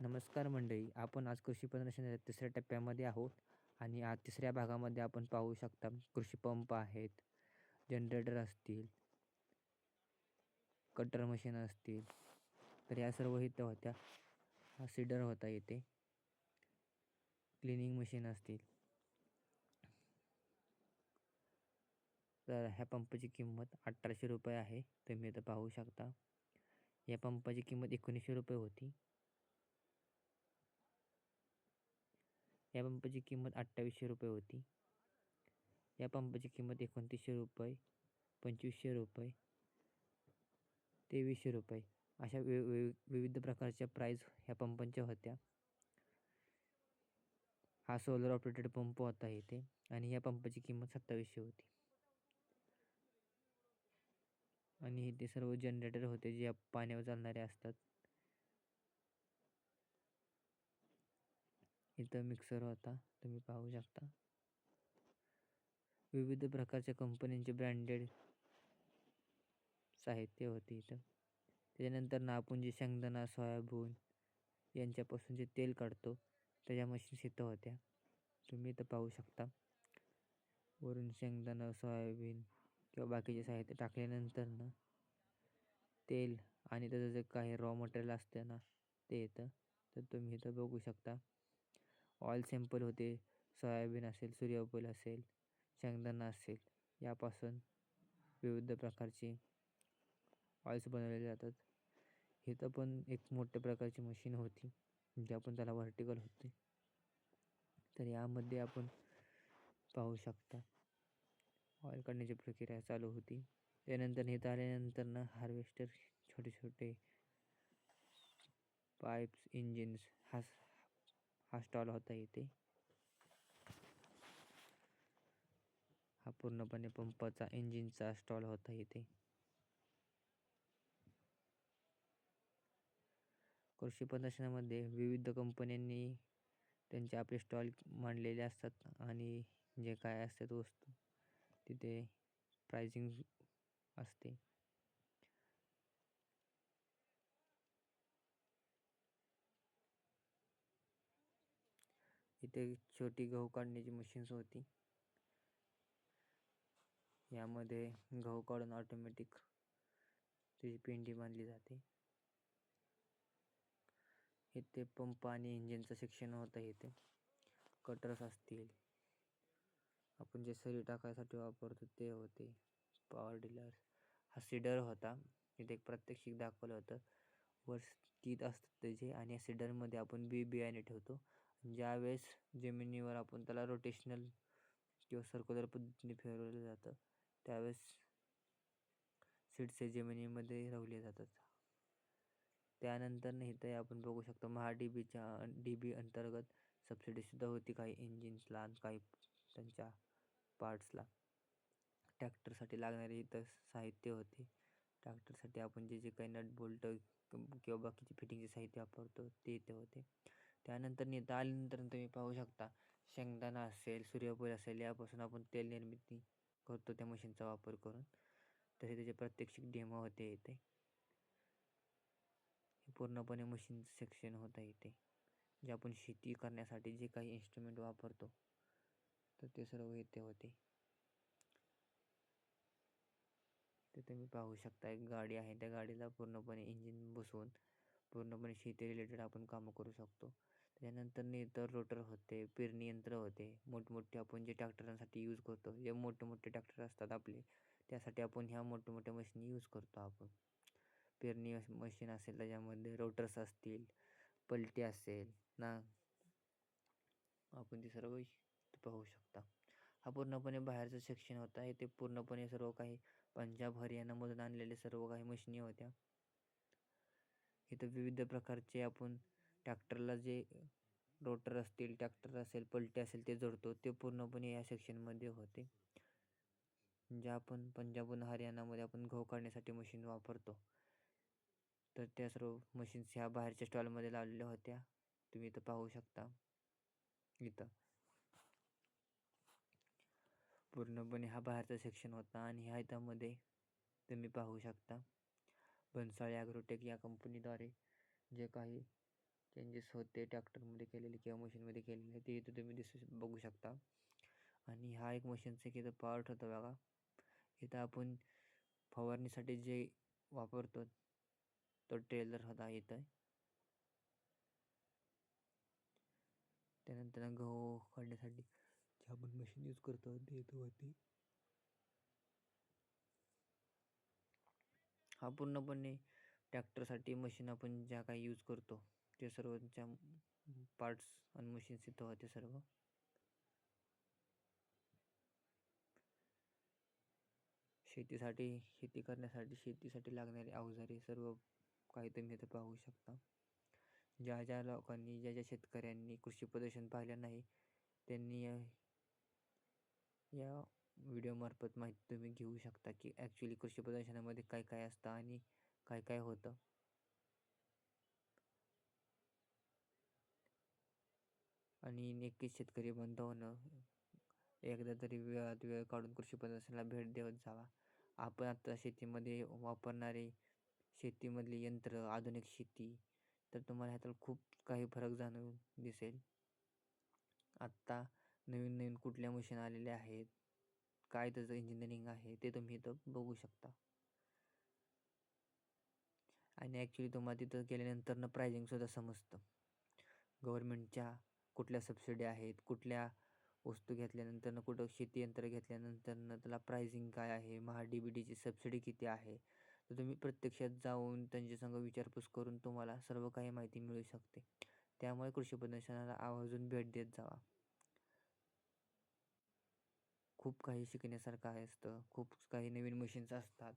नमस्कार मंडळी आपण आज कृषी प्रदर्शनाच्या तिसऱ्या टप्प्यामध्ये आहोत आणि आज तिसऱ्या भागामध्ये आपण पाहू शकता कृषी पंप आहेत जनरेटर असतील कटर मशीन असतील तर या सर्व इथं होत्या हा सीडर होता येते क्लिनिंग मशीन असतील. तर ह्या पंपाची किंमत अठराशे रुपये आहे तुम्ही इथं पाहू शकता. या पंपाची किंमत एकोणीसशे रुपये होती. या पंपाची किंमत अठ्ठावीसशे रुपये होती. या पंपाची किंमत एकोणतीसशे रुपये पंचवीसशे रुपये तेवीसशे रुपये अशा वि वि विविध प्रकारच्या प्राईज ह्या पंपांच्या होत्या. हा सोलर ऑपरेटेड पंप होता इथे आणि या पंपाची किंमत सत्तावीसशे होती. आणि इथे सर्व जनरेटर होते जे पाण्यावर चालणारे असतात. इथं मिक्सर होता तुम्ही पाहू शकता. विविध प्रकारच्या कंपन्यांचे ब्रँडेड साहित्य होते इथं. त्याच्यानंतर ना आपण जे शेंगदाणा सोयाबीन यांच्यापासून जे तेल काढतो. त्याच्या मशीन्स इथं होत्या. तुम्ही इथं पाहू शकता. वरून शेंगदाणा सोयाबीन किंवा बाकीचे साहित्य टाकल्यानंतर ना तेल आणि त्याचं जे काही रॉ मटेरियल असतं ना ते येतं तर तुम्ही इथं बघू शकता. ऑइल सॅम्पल होते सोयाबीन असेल सूर्यफूल असेल शेंगदाणा असेल यापासून विविध प्रकारचे ऑइल्स बनवले जातात. इथं पण एक मोठ्या प्रकारची मशीन होती जे आपण त्याला व्हर्टिकल होते. तर यामध्ये आपण पाहू शकता ऑइल काढण्याची प्रक्रिया चालू होती. त्यानंतर इथं आल्यानंतर ना हार्वेस्टर छोटे छोटे पाईप्स इंजिन्स हा हा स्टॉल होता इथे. हा पूर्णपणे पंपाचा इंजिनचा स्टॉल होता इथे. कृषी प्रदर्शनामध्ये विविध कंपन्यांनी त्यांचे आपले स्टॉल मांडलेले असतात आणि जे काय असतात वस्तू तिथे प्राइजिंग असते. इथे छोटी गहू काढण्याची मशीन्स होती. यामध्ये गहू काढून ऑटोमॅटिक त्याची पेंडी बांधली जाते. इथे पंप आणि इंजिनचं सेक्शन होतं इथे. कटर्स असतील. आपण जे सरी टाकायसाठी वापरतो ते होते. पॉवर डिलर्स हा सिडर होता. इथे एक प्रात्यक्षिक दाखवलं होतं. वर तीत असतं त्याचे आणि या सिडरमध्ये आपण बी बियाणे ठेवतो. ज्यावेळेस जमिनीवर आपण त्याला रोटेशनल किंवा सर्क्युलर पद्धतीने फिरवलं जातं त्यावेळेस सीड्स जमिनीमध्ये रवले जातात. त्यानंतर इथं आपण बघू शकतो महा डी बीच्या डी बी अंतर्गत सबसिडीसुद्धा होती काही इंजिन्सला आणि काही त्यांच्या पार्ट्सला ट्रॅक्टरसाठी लागणारे इथं साहित्य होते. ट्रॅक्टरसाठी आपण जे जे काही नट बोल्ट किंवा बाकीचे फिटिंगचे साहित्य वापरतो ते इथे होते. त्यानंतर नेता आल्यानंतर तुम्ही पाहू शकता शेंगदाणा असेल सूर्यफूल असेल यापासून आपण तेल निर्मिती करतो त्या मशीनचा वापर करून. तसे त्याचे प्रात्यक्षिक डेमो होते येते हे पूर्णपणे मशीन सेक्शन होता येते जे आपण शेती करण्यासाठी जे काही इन्स्ट्रुमेंट वापरतो तर ते सर्व येते होते. ते तुम्ही पाहू शकता एक गाडी आहे. त्या गाडीला पूर्णपणे इंजिन बसवून पूर्णपणे शेती रिलेटेड आपण कामं करू शकतो. त्याच्यानंतर इतर रोटर होते पेरणी यंत्र होते. मोठमोठे आपण जे ट्रॅक्टरांसाठी यूज करतो जे मोठे मोठे ट्रॅक्टर असतात आपले त्यासाठी आपण ह्या मोठ्या मोठ्या मशीनी यूज करतो आपण. पेरणी मशीन असेल त्याच्यामध्ये रोटर्स असतील पलटी असेल ना? आपण ते सर्व पाहू शकता. हा पूर्णपणे बाहेरचं सेक्शन होता. ते पूर्णपणे सर्व काही पंजाब हरियाणामधून आणलेले सर्व काही मशिनी होत्या. इथं विविध प्रकारचे आपण टॅक्टरला जे रोटर असतील टॅक्टर असेल पलटे असेल ते जोडतो ते पूर्णपणे या सेक्शनमध्ये होते. ज्या आपण पंजाबहून हरियाणामध्ये आपण गहू काढण्यासाठी मशीन वापरतो. तर त्या सर्व मशीन्स ह्या बाहेरच्या स्टॉलमध्ये लावलेल्या होत्या. तुम्ही इथं पाहू शकता. इथं. पूर्णपणे हा बाहेरचा सेक्शन होता आणि ह्या इथामध्ये तुम्ही पाहू शकता. भन्साळी ॲग्रोटेक या कंपनीद्वारे जे काही चेंजेस होते ट्रॅक्टरमध्ये केलेले किंवा मशीनमध्ये केलेले ते इथं तुम्ही दिसू बघू शकता. आणि हा एक मशीनचा एक इथं पार्ट होता बघा. इथं आपण फवारणीसाठी जे वापरतो तो ट्रेलर होता इथं. त्यानंतर गहू काढण्यासाठी जे आपण मशीन यूज करतो ते इथं होती हा पूर्णपणे ट्रॅक्टरसाठी मशीन आपण ज्या काही यूज करतो ते सर्वच्या पार्ट्स आणि मशीन्स इथं होते सर्व. शेतीसाठी शेती करण्यासाठी शेतीसाठी लागणारे अवजारे सर्व काही तुम्ही इथं पाहू शकता. ज्या ज्या लोकांनी ज्या ज्या शेतकऱ्यांनी कृषी प्रदर्शन पाहिलं नाही त्यांनी या व्हिडिओमार्फत माहिती तुम्ही घेऊ शकता की ॲक्च्युली कृषी प्रदर्शनामध्ये काय काय असतं आणि काय काय होतं. आणि नक्कीच शेतकरी बांधवानं एकदा तरी वेळात वेळ काढून कृषी प्रदर्शनाला भेट देत जावा. आपण आता शेतीमध्ये वापरणारे शेतीमधली यंत्र आधुनिक शेती तर तुम्हाला ह्यात खूप काही फरक जाणून दिसेल. आत्ता नवीन नवीन कुठल्या मशीन आलेल्या आहेत? काय त्याचं इंजिनिअरिंग आहे ते तुम्ही इथं बघू शकता. आणि ॲक्च्युली तुम्हाला तिथं गेल्यानंतर प्रायझिंगसुद्धा समजतं. गव्हर्मेंटच्या कुठल्या सबसिडी आहेत कुठल्या वस्तू घेतल्यानंतर कुठं शेती यंत्र घेतल्यानंतर त्याला प्रायझिंग काय आहे महा डी बी डीची सबसिडी किती आहे तर तुम्ही प्रत्यक्षात जाऊन त्यांच्यासंग विचारपूस करून तुम्हाला सर्व काही माहिती मिळू शकते. त्यामुळे कृषी प्रदर्शनाला आवर्जून भेट देत जावा. खूप काही शिकण्यासारखं आहे असतं. खूप काही नवीन मशीन्स असतात.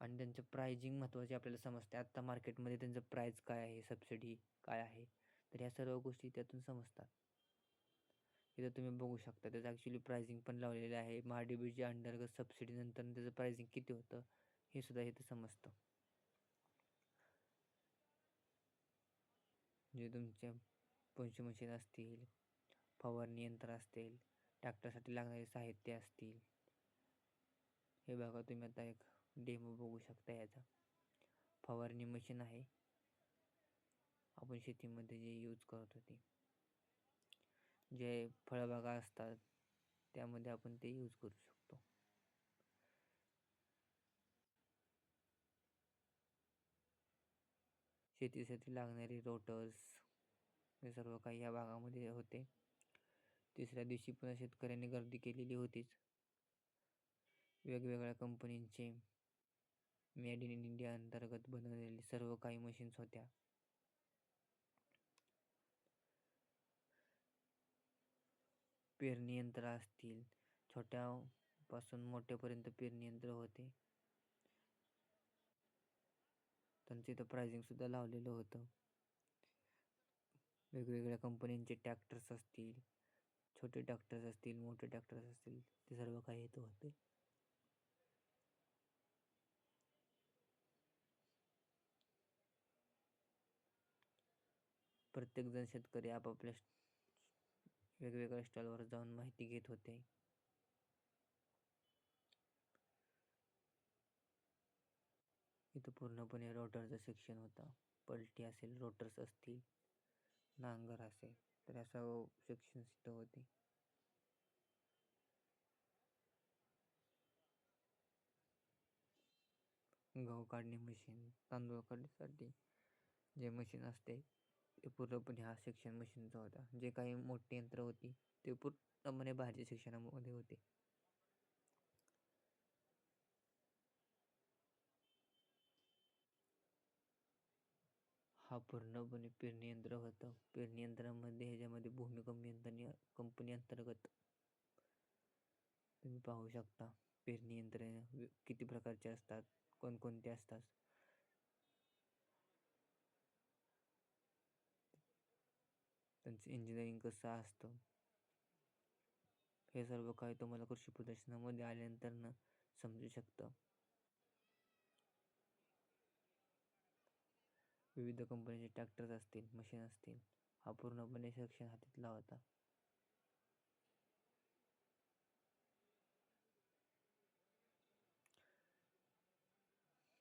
आणि त्यांचं प्रायजिंग महत्त्वाचे आपल्याला समजते. आत्ता मार्केटमध्ये त्यांचं प्राईज काय आहे? सबसिडी काय आहे? तर ह्या सर्व गोष्टी त्यातून समजतात. इथं तुम्ही बघू शकता त्याचं ॲक्च्युली प्रायझिंग पण लावलेलं आहे. महाडीबीच्या अंतर्गत सबसिडीनंतर त्याचं प्रायझिंग किती होतं हे सुद्धा इथं समजतं. जे तुमच्या पंच मशीन असतील फवारणी यंत्र असतील ट्रॅक्टरसाठी लागणारे साहित्य असतील. हे बघा तुम्ही आता एक डेमो बघू शकता याचा. फवारणी मशीन आहे. आपण शेतीमध्ये जे यूज करत होते जे फळबागा असतात त्यामध्ये आपण ते यूज करू शकतो. शेतीसाठी लागणारे रोटर्स हे सर्व काही या भागामध्ये होते. तिसऱ्या दिवशी पुन्हा शेतकऱ्यांनी गर्दी केलेली होतीच. वेगवेगळ्या कंपनींचे मेड इन इंडिया अंतर्गत बनवलेली सर्व काही मशीन्स होत्या. पेरणी यंत्र असतील छोट्यापासून मोठ्यापर्यंत पेरणी यंत्र होते. त्यांचं इथं प्रायझिंगसुद्धा लावलेलं होतं. वेगवेगळ्या कंपनींचे ट्रॅक्टर्स असतील छोटे ट्रॅक्टर्स असतील मोठे ट्रॅक्टर्स असतील ते सर्व काही येत होते. प्रत्येकजण शेतकरी आपापल्या वेगवेगळ्या स्टॉलवर जाऊन माहिती घेत होते. इथं पूर्णपणे रोटरचं सेक्शन होतं. पलटी असेल रोटर्स असतील नांगर असेल. तर असं सेक्शन सिद्ध होते. गहू काढणे मशीन तांदूळ काढण्यासाठी जे मशीन असते ते पूर्णपणे हा सेक्शन मशीनचा होता. जे काही मोठी यंत्र होती ते पूर्णपणे बाहेरच्या शिक्षणामध्ये होते. हा पूर्णपणे पेरणी यंत्र होतं. पेरणी यंत्रामध्ये ह्याच्यामध्ये भूमिकंप यंत्रणी कंपनी अंतर्गत तुम्ही पाहू शकता. पेरणी यंत्र किती प्रकारचे असतात? कोणकोणते असतात? त्यांचं इंजिनिअरिंग कसं असतं? हे सर्व काही तुम्हाला कृषी प्रदर्शनामध्ये आल्यानंतर समजू शकतं. विविध कंपनीचे ट्रॅक्टर्स असतील मशीन असतील हा पूर्णपणे सक्षम हातीतला होता.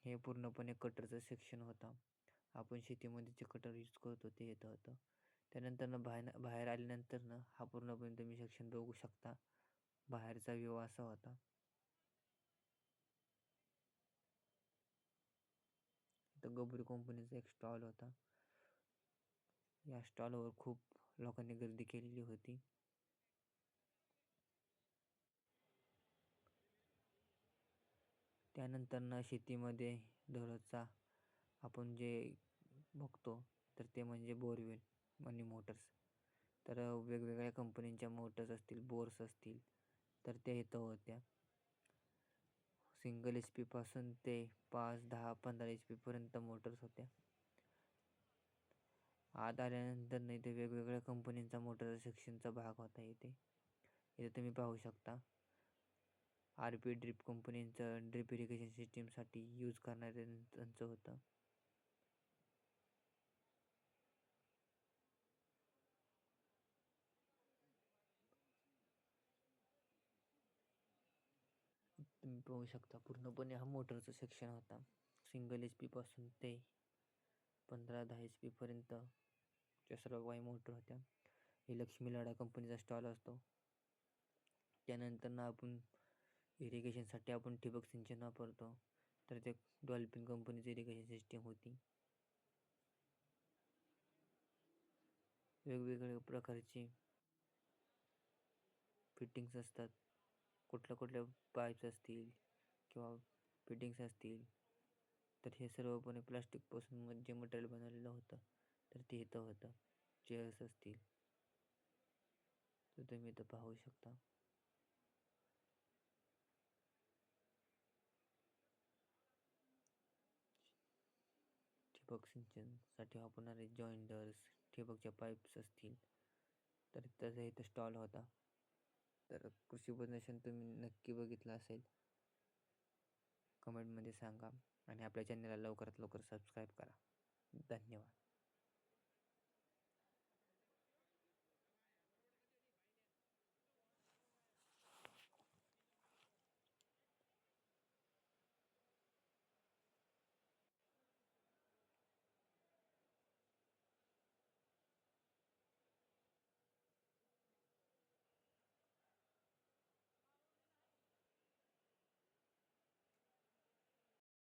हे पूर्णपणे कटरचं सेक्शन होता. आपण शेतीमध्ये जे कटर यूज करतो ते येतं होतं. त्यानंतरनं बाहेर बाहेर आल्यानंतरनं हा पूर्णपणे तुम्ही सेक्शन बघू शकता. बाहेरचा व्यू असा होता. तर गबुरी कंपनीचा एक स्टॉल होता. या स्टॉलवर खूप लोकांनी गर्दी केलेली होती. त्यानंतरनं शेतीमध्ये दररोजचा आपण जे बघतो तर ते म्हणजे बोरवेल आणि मोटर्स. तर वेगवेगळ्या कंपनींच्या मोटर्स असतील बोर्स असतील तर त्या इथं होत्या. सिंगल एच पीपासून ते पाच दहा पंधरा एच पीपर्यंत मोटर्स होत्या. आत आल्यानंतर नाही ते वेगवेगळ्या कंपनींचा मोटर सेक्शनचा भाग होता इथे. इथे तुम्ही पाहू शकता. आर पी ड्रिप कंपनीचं ड्रिप इरिगेशन सिस्टीमसाठी यूज करणारे त्यांचं होतं. तुम्ही पाहू शकता पूर्णपणे हा मोटरचा सेक्शन होता. सिंगल एच पीपासून ते पंधरा दहा एच पीपर्यंत त्या सर्व काही मोटर होत्या. हे लक्ष्मी लाडा कंपनीचा स्टॉल असतो. त्यानंतर ना आपण इरिगेशनसाठी आपण ठिबक सिंचन वापरतो. तर ते डॉल्फिन कंपनीची इरिगेशन सिस्टीम होती. वेगवेगळ्या प्रकारची फिटिंग्स असतात. कुठल्या कुठल्या पाईप्स असतील किंवा फिटिंग्स असतील तर हे सर्वपणे प्लास्टिकपासून जे मटेरियल बनवलेलं होतं तर ते इथं होतं. चेअर्स असतील. तर तुम्ही इथं पाहू शकता. ठिबक सिंचनसाठी वापरणारे जॉईंडर्स ठिबकच्या पाईप्स असतील. तर त्याचा इथं स्टॉल होता. तर कृषी प्रदर्शन तुम्ही नक्की बघितलं असेल. कमेंटमध्ये सांगा आणि आपल्या चॅनलला लवकरात लवकर सबस्क्राईब करा. धन्यवाद.